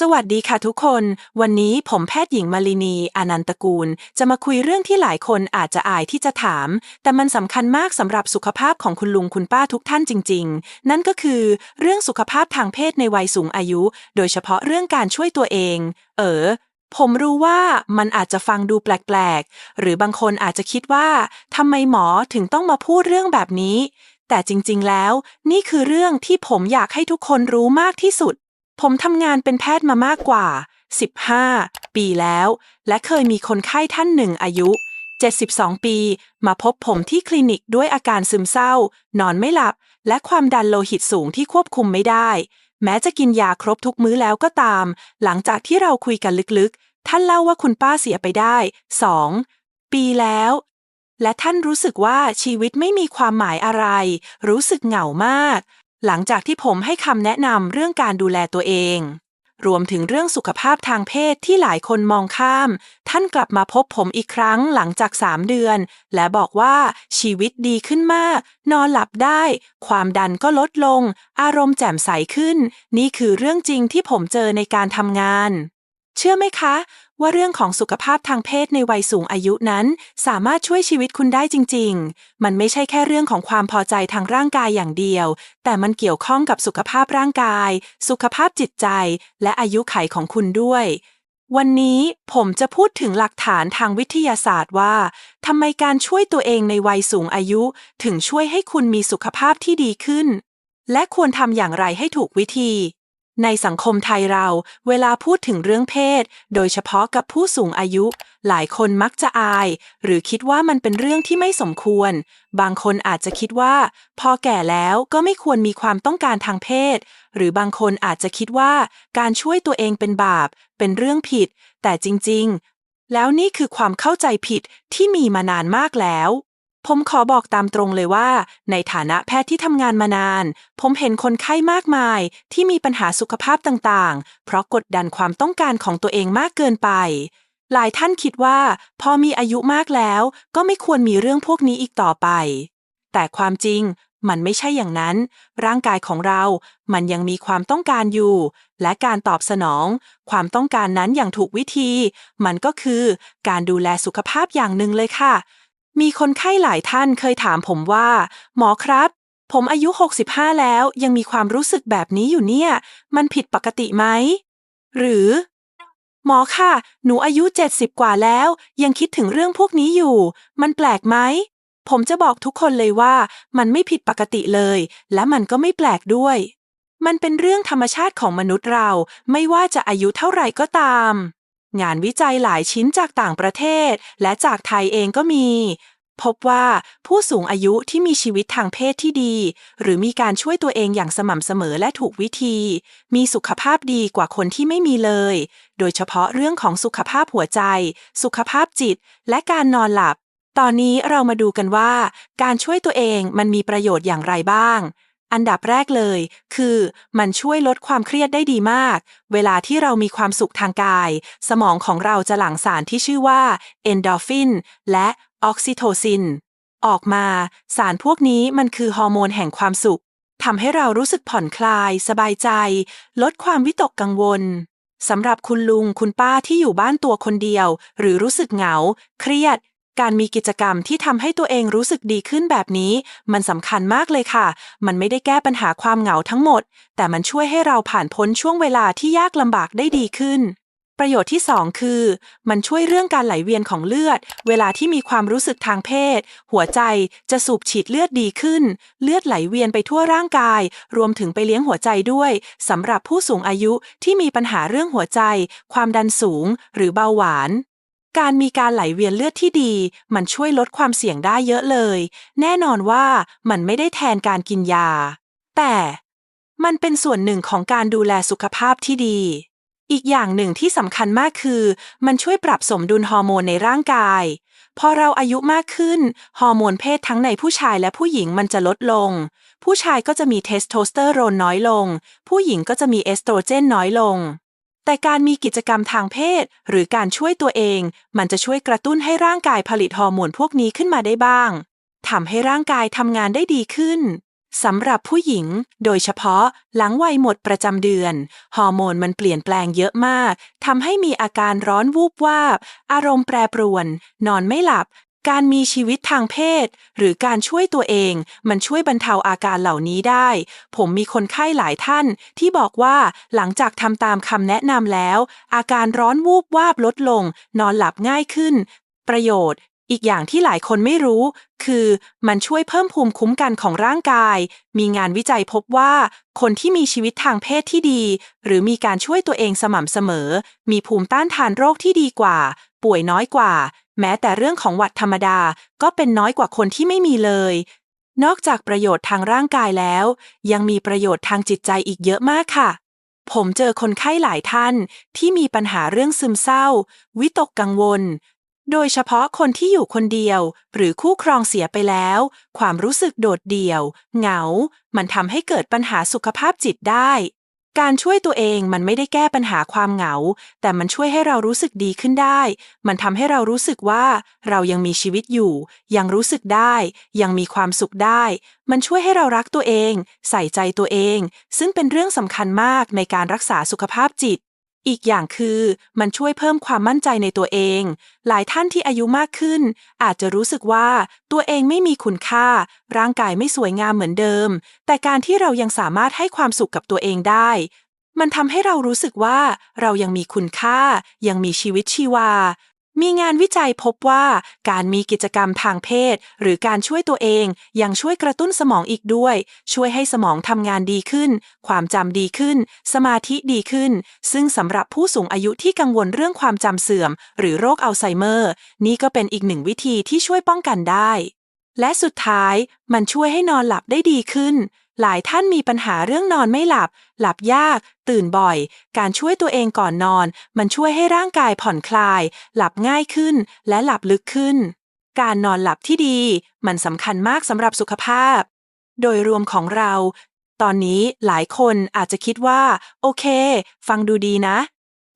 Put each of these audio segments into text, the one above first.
สวัสดีค่ะทุกคน วันนี้ผมแพทย์หญิงมาลินีอนันตกูล จะมาคุยเรื่องที่หลายคนอาจจะอายที่จะถาม แต่มันสำคัญมากสำหรับสุขภาพของคุณลุงคุณป้าทุกท่านจริง ๆ นั่นก็คือ เรื่องสุขภาพทางเพศในวัยสูงอายุ โดยเฉพาะเรื่องการช่วยตัวเอง เออผมรู้ว่ามันอาจจะฟังดูแปลกๆ หรือบางคนอาจจะคิดว่าทำไมหมอถึงต้องมาพูดเรื่องแบบนี้ แต่จริงๆแล้ว นี่คือเรื่องที่ผมอยากให้ทุกคนรู้มากที่สุด ผมทำงานเป็นแพทย์มามากกว่า 15 ปีแล้ว และเคยมีคนไข้ท่านหนึ่งอายุ 72 ปี มาพบผมที่คลินิกด้วยอาการซึมเศร้า นอนไม่หลับ และความดันโลหิตสูงที่ควบคุมไม่ได้ แม้จะกินยาครบทุกมื้อแล้วก็ตาม หลังจากที่เราคุยกันลึกๆ ท่านเล่าว่าคุณป้าเสียไปได้ 2 ปีแล้ว และท่านรู้สึกว่าชีวิตไม่มีความหมายอะไร รู้สึกเหงามาก หลังจากที่ผมให้คำแนะนำเรื่องการดูแลตัวเอง รวมถึงเรื่องสุขภาพทางเพศที่หลายคนมองข้าม ท่านกลับมาพบผมอีกครั้งหลังจากสามเดือน และบอกว่าชีวิตดีขึ้นมาก นอนหลับได้ ความดันก็ลดลง อารมณ์แจ่มใสขึ้น นี่คือเรื่องจริงที่ผมเจอในการทำงาน เชื่อไหมคะ ว่าเรื่องของสุขภาพทางเพศในวัยสูงอายุนั้น สามารถช่วยชีวิตคุณได้จริง ๆ มันไม่ใช่แค่เรื่องของความพอใจทางร่างกายอย่างเดียว แต่มันเกี่ยวข้องกับสุขภาพร่างกาย สุขภาพจิตใจ และอายุไขของคุณด้วย วันนี้ผมจะพูดถึงหลักฐานทางวิทยาศาสตร์ว่าทำไมการช่วยตัวเองในวัยสูงอายุ ถึงช่วยให้คุณมีสุขภาพที่ดีขึ้น และควรทำอย่างไรให้ถูกวิธี ในสังคมไทยเราเวลาพูดถึงเรื่องเพศ โดยเฉพาะกับผู้สูงอายุ หลายคนมักจะอาย หรือคิดว่ามันเป็นเรื่องที่ไม่สมควร บางคนอาจจะคิดว่า พอแก่แล้วก็ไม่ควรมีความต้องการทางเพศ หรือบางคนอาจจะคิดว่า การช่วยตัวเองเป็นบาป เป็นเรื่องผิด แต่จริง ๆ แล้วนี่คือความเข้าใจผิดที่มีมานานมากแล้ว ผมขอบอกตามตรงเลยว่า ในฐานะแพทย์ที่ทำงานมานาน ผมเห็นคนไข้มากมาย ที่มีปัญหาสุขภาพต่างๆ เพราะกดดันความต้องการของตัวเองมากเกินไป หลายท่านคิดว่า พอมีอายุมากแล้ว ก็ไม่ควรมีเรื่องพวกนี้อีกต่อไป แต่ความจริงมันไม่ใช่อย่างนั้น ร่างกายของเรา มันยังมีความต้องการอยู่ และการตอบสนอง ความต้องการนั้นอย่างถูกวิธี มันก็คือ การดูแลสุขภาพอย่างหนึ่งเลยค่ะ มีคนไข้หลายท่านเคยถามผมว่า หมอครับ ผมอายุ 65 แล้วยังมีความรู้สึกแบบนี้อยู่เนี่ย มันผิดปกติไหม หรือ หมอค่ะ หนูอายุ 70 กว่าแล้ว ยังคิดถึงเรื่องพวกนี้อยู่ มันแปลกไหม ผมจะบอกทุกคนเลยว่า มันไม่ผิดปกติเลย และมันก็ไม่แปลกด้วย มันเป็นเรื่องธรรมชาติของมนุษย์เรา ไม่ว่าจะอายุเท่าไหร่ก็ตาม งานวิจัยหลายชิ้นจากต่างประเทศ และจากไทยเองก็มี พบว่าผู้สูงอายุที่มีชีวิตทางเพศที่ดี หรือมีการช่วยตัวเองอย่างสม่ำเสมอและถูกวิธี มีสุขภาพดีกว่าคนที่ไม่มีเลย โดยเฉพาะเรื่องของสุขภาพหัวใจ สุขภาพจิต และการนอนหลับ ตอนนี้เรามาดูกันว่า การช่วยตัวเองมันมีประโยชน์อย่างไรบ้าง อันดับแรกเลย คือมันช่วยลดความเครียดได้ดีมาก เวลาที่เรามีความสุขทางกาย สมองของเราจะหลั่งสารที่ชื่อว่าเอนโดรฟินและออกซิโทซิน ออกมา สารพวกนี้มันคือฮอร์โมนแห่งความสุขทำให้เรารู้สึกผ่อนคลาย สบายใจ ลดความวิตกกังวลสำหรับคุณลุงคุณป้าที่อยู่บ้านตัวคนเดียว หรือรู้สึกเหงา เครียด การมีกิจกรรมที่ทำให้ตัวเองรู้สึกดีขึ้นแบบนี้ มันสำคัญมากเลยค่ะ มันไม่ได้แก้ปัญหาความเหงาทั้งหมด แต่มันช่วยให้เราผ่านพ้นช่วงเวลาที่ยากลำบากได้ดีขึ้นประโยชน์ที่ 2 คือ มันช่วยเรื่องการไหลเวียนของเลือด เวลาที่มีความรู้สึกทางเพศ หัวใจจะสูบฉีดเลือดดีขึ้น เลือดไหลเวียนไปทั่วร่างกาย รวมถึงไปเลี้ยงหัวใจด้วยสำหรับผู้สูงอายุที่มีปัญหาเรื่องหัวใจ ความดันสูง หรือเบาหวาน การมีการไหลเวียนเลือดที่ดี มันช่วยลดความเสี่ยงได้เยอะเลย แน่นอนว่ามันไม่ได้แทนการกินยา แต่มันเป็นส่วนหนึ่งของการดูแลสุขภาพที่ดี อีกอย่างหนึ่งที่สำคัญมากคือ มันช่วยปรับสมดุลฮอร์โมนในร่างกาย พอเราอายุมากขึ้น ฮอร์โมนเพศทั้งในผู้ชายและผู้หญิงมันจะลดลง ผู้ชายก็จะมีเทสโทสเตอโรนน้อยลง ผู้หญิงก็จะมีเอสโตรเจนน้อยลง แต่การมีกิจกรรมทางเพศ หรือการช่วยตัวเอง มันจะช่วยกระตุ้นให้ร่างกายผลิตฮอร์โมนพวกนี้ขึ้นมาได้บ้างทำให้ร่างกายทำงานได้ดีขึ้นสำหรับผู้หญิง โดยเฉพาะหลังวัยหมดประจำเดือน ฮอร์โมนมันเปลี่ยนแปลงเยอะมากทำให้มีอาการร้อนวูบวาบ อารมณ์แปรปรวน นอนไม่หลับ การมีชีวิตทางเพศ หรือการช่วยตัวเอง มันช่วยบรรเทาอาการเหล่านี้ได้ ผมมีคนไข้หลายท่าน ที่บอกว่าหลังจากทำตามคำแนะนำแล้ว อาการร้อนวูบวาบลดลง นอนหลับง่ายขึ้น ประโยชน์อีกอย่างที่หลายคนไม่รู้ คือมันช่วยเพิ่มภูมิคุ้มกันของร่างกาย มีงานวิจัยพบว่า คนที่มีชีวิตทางเพศที่ดี หรือมีการช่วยตัวเองสม่ำเสมอ มีภูมิต้านทานโรคที่ดีกว่า ป่วยน้อยกว่า แม้แต่เรื่องของหวัดธรรมดาก็เป็นน้อยกว่าคนที่ไม่มีเลย นอกจากประโยชน์ทางร่างกายแล้ว ยังมีประโยชน์ทางจิตใจอีกเยอะมากค่ะ ผมเจอคนไข้หลายท่านที่มีปัญหาเรื่องซึมเศร้า วิตกกังวล โดยเฉพาะคนที่อยู่คนเดียว หรือคู่ครองเสียไปแล้ว ความรู้สึกโดดเดี่ยว เหงา มันทำให้เกิดปัญหาสุขภาพจิตได้ การช่วยตัวเองมันไม่ได้แก้ปัญหาความเหงา แต่มันช่วยให้เรารู้สึกดีขึ้นได้ มันทำให้เรารู้สึกว่าเรายังมีชีวิตอยู่ ยังรู้สึกได้ ยังมีความสุขได้ มันช่วยให้เรารักตัวเอง ใส่ใจตัวเอง ซึ่งเป็นเรื่องสำคัญมากในการรักษาสุขภาพจิต อีกอย่างคือมันช่วยเพิ่มความมั่นใจในตัวเอง หลายท่านที่อายุมากขึ้น อาจจะรู้สึกว่าตัวเองไม่มีคุณค่า ร่างกายไม่สวยงามเหมือนเดิม แต่การที่เรายังสามารถให้ความสุขกับตัวเองได้ มันทำให้เรารู้สึกว่าเรายังมีคุณค่า ยังมีชีวิตชีวา มีงานวิจัยพบว่าการมีกิจกรรมทางเพศ หรือการช่วยตัวเองยังช่วยกระตุ้นสมองอีกด้วย ช่วยให้สมองทำงานดีขึ้น ความจำดีขึ้น สมาธิดีขึ้น ซึ่งสำหรับผู้สูงอายุที่กังวลเรื่องความจำเสื่อม หรือโรคอัลไซเมอร์ นี่ก็เป็นอีกหนึ่งวิธีที่ช่วยป้องกันได้ และสุดท้ายมันช่วยให้นอนหลับได้ดีขึ้น หลายท่านมีปัญหาเรื่องนอนไม่หลับ หลับยาก ตื่นบ่อย การช่วยตัวเองก่อนนอน มันช่วยให้ร่างกายผ่อนคลาย หลับง่ายขึ้น และหลับลึกขึ้น การนอนหลับที่ดี มันสำคัญมากสำหรับสุขภาพ โดยรวมของเรา ตอนนี้หลายคนอาจจะคิดว่า โอเค ฟังดูดีนะ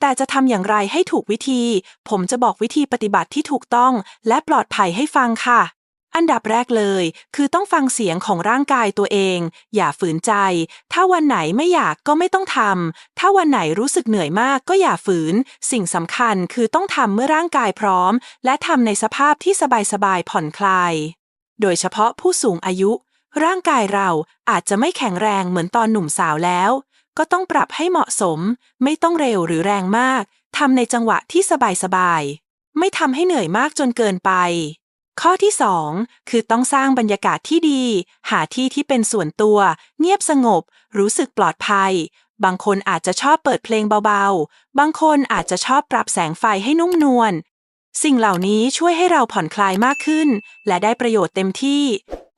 แต่จะทำอย่างไรให้ถูกวิธี ผมจะบอกวิธีปฏิบัติที่ถูกต้อง และปลอดภัยให้ฟังค่ะ อันดับแรกเลย คือต้องฟังเสียงของร่างกายตัวเอง อย่าฝืนใจ ถ้าวันไหนไม่อยากก็ไม่ต้องทำถ้าวันไหนรู้สึกเหนื่อยมากก็อย่าฝืน สิ่งสำคัญคือต้องทำเมื่อร่างกายพร้อม และทำในสภาพที่สบายๆผ่อนคลาย โดยเฉพาะผู้สูงอายุ ร่างกายเราอาจจะไม่แข็งแรงเหมือนตอนหนุ่มสาวแล้ว ก็ต้องปรับให้เหมาะสม ไม่ต้องเร็วหรือแรงมากทำในจังหวะที่สบายๆไม่ทำให้เหนื่อยมากจนเกินไป ข้อที่ 2 คือต้องสร้างบรรยากาศที่ดี หาที่ที่เป็นส่วนตัว เงียบสงบ รู้สึกปลอดภัย บางคนอาจจะชอบเปิดเพลงเบาๆ บางคนอาจจะชอบปรับแสงไฟให้นุ่มนวลสิ่งเหล่านี้ช่วยให้เราผ่อนคลายมากขึ้น และได้ประโยชน์เต็มที่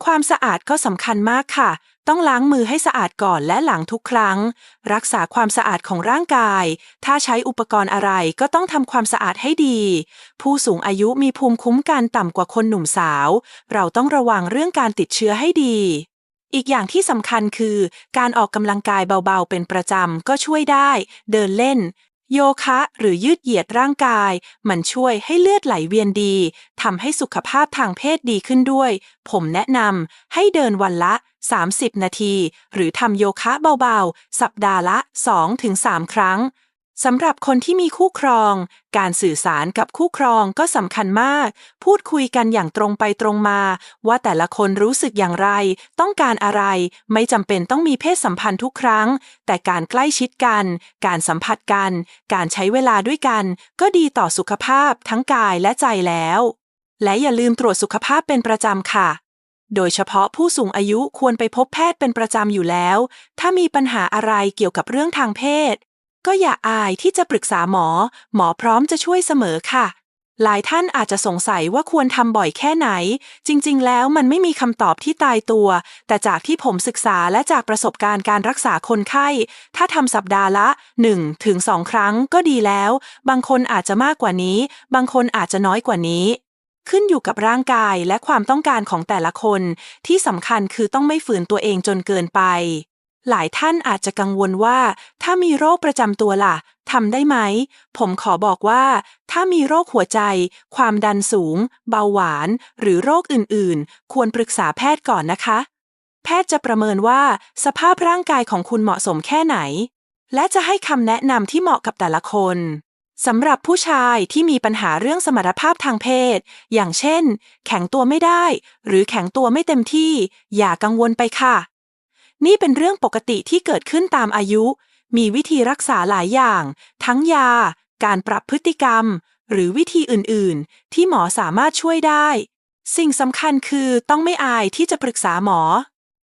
ความสะอาดก็สำคัญมากค่ะ ต้องล้างมือให้สะอาดก่อนและหลังทุกครั้ง รักษาความสะอาดของร่างกาย ถ้าใช้อุปกรณ์อะไรก็ต้องทำความสะอาดให้ดี ผู้สูงอายุมีภูมิคุ้มกันต่ำกว่าคนหนุ่มสาว เราต้องระวังเรื่องการติดเชื้อให้ดี อีกอย่างที่สำคัญคือ การออกกำลังกายเบาๆเป็นประจำก็ช่วยได้ เดินเล่น โยคะหรือยืดเหยียดร่างกาย มันช่วยให้เลือดไหลเวียนดีทำให้สุขภาพทางเพศดีขึ้นด้วย ผมแนะนำให้เดินวันละ 30 นาที หรือทำโยคะเบาๆ สัปดาห์ละ 2-3 ครั้ง สำหรับคนที่มีคู่ครอง การสื่อสารกับคู่ครองก็สำคัญมาก พูดคุยกันอย่างตรงไปตรงมา ว่าแต่ละคนรู้สึกอย่างไร ต้องการอะไร ไม่จำเป็นต้องมีเพศสัมพันธ์ทุกครั้ง แต่การใกล้ชิดกัน การสัมผัสกัน การใช้เวลาด้วยกัน ก็ดีต่อสุขภาพทั้งกายและใจแล้ว และอย่าลืมตรวจสุขภาพเป็นประจำค่ะโดยเฉพาะผู้สูงอายุควรไปพบแพทย์เป็นประจำอยู่แล้ว ถ้ามีปัญหาอะไรเกี่ยวกับเรื่องทางเพศ ก็อย่าอายที่จะปรึกษาหมอ หมอพร้อมจะช่วยเสมอค่ะ หลายท่านอาจจะสงสัยว่าควรทำบ่อยแค่ไหน จริง ๆ แล้วมันไม่มีคำตอบที่ตายตัว แต่จากที่ผมศึกษาและจากประสบการณ์การรักษาคนไข้ ถ้าทำสัปดาห์ละ 1-2ถึง2ครั้งก็ดีแล้ว บางคนอาจจะมากกว่านี้ บางคนอาจจะน้อยกว่านี้ขึ้นอยู่กับร่างกายและความต้องการของแต่ละคน ที่สำคัญคือต้องไม่ฝืนตัวเองจนเกินไป หลายท่านอาจจะกังวลว่า ถ้ามีโรคประจำตัวล่ะทำได้ไหม ผมขอบอกว่า ถ้ามีโรคหัวใจ ความดันสูง เบาหวาน หรือโรคอื่นๆ ควรปรึกษาแพทย์ก่อนนะคะ แพทย์จะประเมินว่า สภาพร่างกายของคุณเหมาะสมแค่ไหน และจะให้คำแนะนำที่เหมาะกับแต่ละคนสำหรับผู้ชายที่มีปัญหาเรื่องสมรรถภาพทางเพศ อย่างเช่น แข็งตัวไม่ได้ หรือแข็งตัวไม่เต็มที่ อย่ากังวลไปค่ะ นี่เป็นเรื่องปกติที่เกิดขึ้นตามอายุ มีวิธีรักษาหลายอย่าง ทั้งยา การปรับพฤติกรรม หรือวิธีอื่นๆ ที่หมอสามารถช่วยได้ สิ่งสำคัญคือต้องไม่อายที่จะปรึกษาหมอ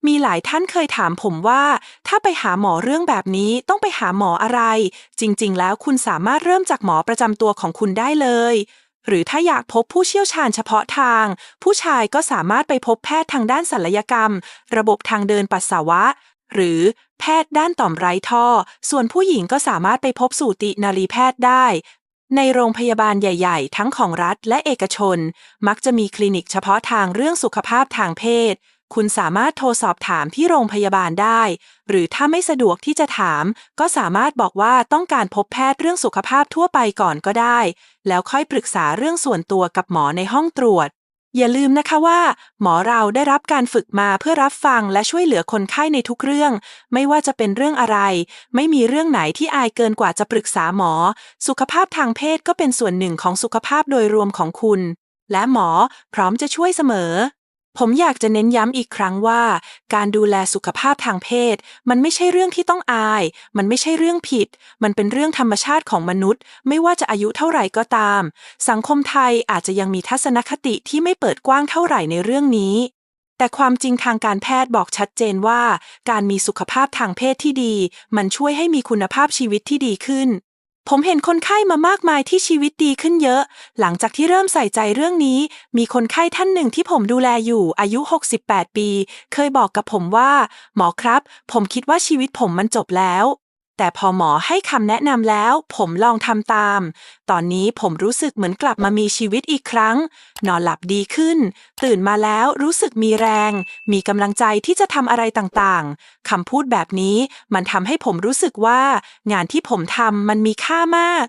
มีหลายท่านเคยถามผมว่า ถ้าไปหาหมอเรื่องแบบนี้ต้องไปหาหมออะไร จริงๆ แล้วคุณสามารถเริ่มจากหมอประจำตัวของคุณได้เลย หรือถ้าอยากพบผู้เชี่ยวชาญเฉพาะทาง ผู้ชายก็สามารถไปพบแพทย์ทางด้านศัลยกรรม ระบบทางเดินปัสสาวะ หรือแพทย์ด้านต่อมไร้ท่อ ส่วนผู้หญิงก็สามารถไปพบสูตินารีแพทย์ได้ ในโรงพยาบาลใหญ่ ๆ ทั้งของรัฐและเอกชน มักจะมีคลินิกเฉพาะทางเรื่องสุขภาพทางเพศ คุณสามารถโทรสอบถามที่โรงพยาบาลได้ หรือถ้าไม่สะดวกที่จะถาม ก็สามารถบอกว่าต้องการพบแพทย์เรื่องสุขภาพทั่วไปก่อนก็ได้ แล้วค่อยปรึกษาเรื่องส่วนตัวกับหมอในห้องตรวจ อย่าลืมนะคะว่า หมอเราได้รับการฝึกมาเพื่อรับฟังและช่วยเหลือคนไข้ในทุกเรื่อง ไม่ว่าจะเป็นเรื่องอะไร ไม่มีเรื่องไหนที่อายเกินกว่าจะปรึกษาหมอ สุขภาพทางเพศก็เป็นส่วนหนึ่งของสุขภาพโดยรวมของคุณ และหมอพร้อมจะช่วยเสมอ ผมอยากจะเน้นย้ำอีกครั้งว่า การดูแลสุขภาพทางเพศ มันไม่ใช่เรื่องที่ต้องอาย มันไม่ใช่เรื่องผิด มันเป็นเรื่องธรรมชาติของมนุษย์ ไม่ว่าจะอายุเท่าไหร่ก็ตาม สังคมไทยอาจจะยังมีทัศนคติที่ไม่เปิดกว้างเท่าไหร่ในเรื่องนี้แต่ความจริงทางการแพทย์บอกชัดเจนว่า การมีสุขภาพทางเพศที่ดี มันช่วยให้มีคุณภาพชีวิตที่ดีขึ้น ผมเห็นคนไข้มามากมายที่ชีวิตดีขึ้นเยอะ หลังจากที่เริ่มใส่ใจเรื่องนี้ มีคนไข้ท่านหนึ่งที่ผมดูแลอยู่อายุ 68 ปี เคยบอกกับผมว่า หมอครับ ผมคิดว่าชีวิตผมมันจบแล้ว แต่พอหมอให้คำแนะนำแล้ว ผมลองทำตาม ตอนนี้ผมรู้สึกเหมือนกลับมามีชีวิตอีกครั้ง นอนหลับดีขึ้น ตื่นมาแล้วรู้สึกมีแรง มีกำลังใจที่จะทำอะไรต่างๆคำพูดแบบนี้มันทำให้ผมรู้สึกว่า งานที่ผมทำมันมีค่ามาก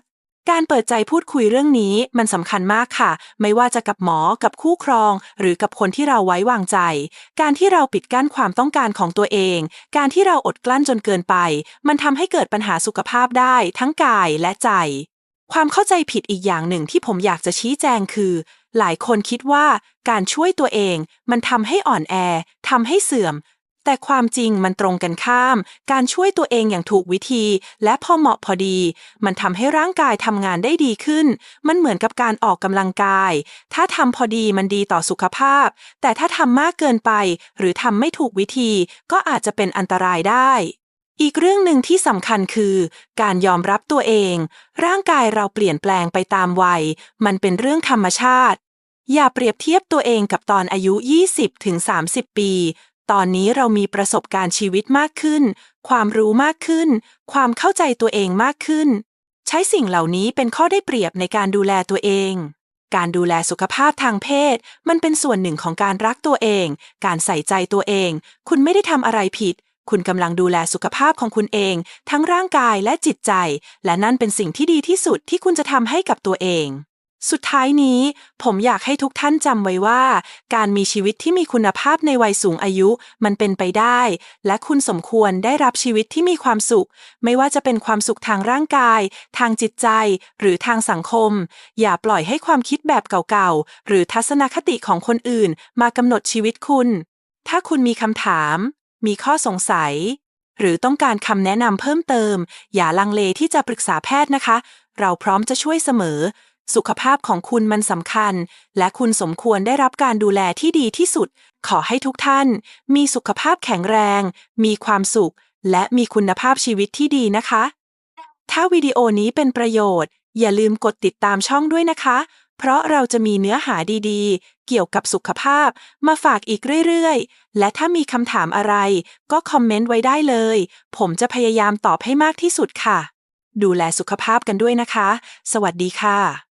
การเปิดใจพูดคุยเรื่องนี้มันสำคัญมากค่ะ ไม่ว่าจะกับหมอกับคู่ครอง หรือกับคนที่เราไว้วางใจ การที่เราปิดกั้นความต้องการของตัวเอง การที่เราอดกลั้นจนเกินไป มันทำให้เกิดปัญหาสุขภาพได้ ทั้งกายและใจ ความเข้าใจผิดอีกอย่างหนึ่งที่ผมอยากจะชี้แจงคือ หลายคนคิดว่า การช่วยตัวเอง มันทำให้อ่อนแอทำให้เสื่อม แต่ความจริงมันตรงกันข้าม การช่วยตัวเองอย่างถูกวิธี และพอเหมาะพอดี มันทำให้ร่างกายทำงานได้ดีขึ้น มันเหมือนกับการออกกำลังกาย ถ้าทำพอดีมันดีต่อสุขภาพ แต่ถ้าทำมากเกินไป หรือทำไม่ถูกวิธี ก็อาจจะเป็นอันตรายได้อีกเรื่องหนึ่งที่สำคัญคือ การยอมรับตัวเอง ร่างกายเราเปลี่ยนแปลงไปตามวัย มันเป็นเรื่องธรรมชาติ อย่าเปรียบเทียบตัวเองกับตอนอายุ 20ถึง30 ปี ตอนนี้เรามีประสบการณ์ชีวิตมากขึ้น ความรู้มากขึ้น ความเข้าใจตัวเองมากขึ้น ใช้สิ่งเหล่านี้เป็นข้อได้เปรียบในการดูแลตัวเอง การดูแลสุขภาพทางเพศ มันเป็นส่วนหนึ่งของการรักตัวเอง การใส่ใจตัวเอง คุณไม่ได้ทำอะไรผิด คุณกำลังดูแลสุขภาพของคุณเอง ทั้งร่างกายและจิตใจ และนั่นเป็นสิ่งที่ดีที่สุดที่คุณจะทำให้กับตัวเอง สุดท้ายนี้ผมอยากให้ทุกท่านจำไว้ว่า การมีชีวิตที่มีคุณภาพในวัยสูงอายุมันเป็นไปได้ และคุณสมควรได้รับชีวิตที่มีความสุข ไม่ว่าจะเป็นความสุขทางร่างกาย ทางจิตใจ หรือทางสังคม อย่าปล่อยให้ความคิดแบบเก่าๆ หรือทัศนคติของคนอื่น มากำหนดชีวิตคุณ ถ้าคุณมีคำถาม มีข้อสงสัย หรือต้องการคำแนะนำเพิ่มเติม อย่าลังเลที่จะปรึกษาแพทย์นะคะ เราพร้อมจะช่วยเสมอ สุขภาพของคุณมันสำคัญ และคุณสมควรได้รับการดูแลที่ดีที่สุด ขอให้ทุกท่าน มีสุขภาพแข็งแรง มีความสุข และมีคุณภาพชีวิตที่ดีนะคะ ถ้าวิดีโอนี้เป็นประโยชน์ อย่าลืมกดติดตามช่องด้วยนะคะ เพราะเราจะมีเนื้อหาดีๆ เกี่ยวกับสุขภาพ มาฝากอีกเรื่อยๆ และถ้ามีคำถามอะไร ก็คอมเมนต์ไว้ได้เลย ผมจะพยายามตอบให้มากที่สุดค่ะ ดูแลสุขภาพกันด้วยนะคะ สวัสดีค่ะ